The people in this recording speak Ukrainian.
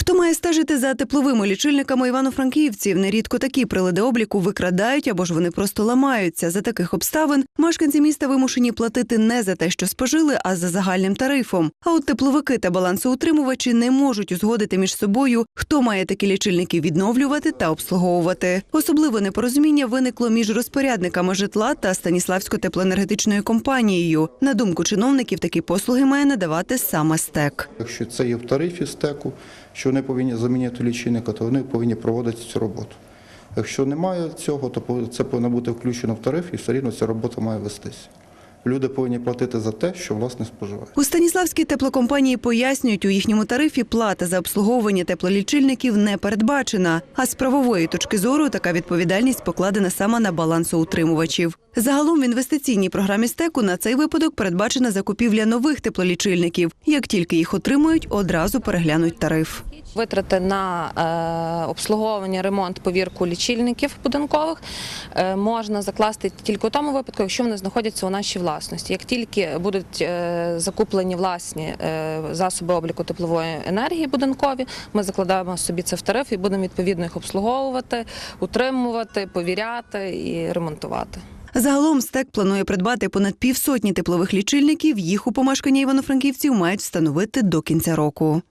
Хто має стежити за тепловими лічильниками івано-франківців? Нерідко такі прилади обліку викрадають або ж вони просто ламаються. За таких обставин мешканці міста вимушені платити не за те, що спожили, а за загальним тарифом. А от тепловики та балансоутримувачі не можуть узгодити між собою, хто має такі лічильники відновлювати та обслуговувати. Особливе непорозуміння виникло між розпорядниками житла та Станіславською теплоенергетичною компанією. На думку чиновників, такі послуги має надавати саме СТЕК. Якщо це є в тарифі стеку, що вони повинні замінити лічильника, то вони повинні проводити цю роботу. Якщо немає цього, то це повинно бути включено в тариф і все рівно ця робота має вестися. Люди повинні платити за те, що власне споживають. У Станіславській теплокомпанії пояснюють, у їхньому тарифі плата за обслуговування теплолічильників не передбачена. А з правової точки зору така відповідальність покладена саме на балансоутримувачів. Загалом в інвестиційній програмі стеку на цей випадок передбачена закупівля нових теплолічильників. Як тільки їх отримають, одразу переглянуть тариф. Витрати на е, обслуговування, ремонт, повірку лічильників будинкових е, можна закласти тільки у тому випадку, якщо вони знаходяться у нашій власності. Як тільки будуть е, закуплені власні засоби обліку теплової енергії будинкові, ми закладаємо собі це в тариф і будемо відповідно їх обслуговувати, утримувати, повіряти і ремонтувати. Загалом стек планує придбати понад півсотні теплових лічильників. Їх у помешкання івано-франківців мають встановити до кінця року.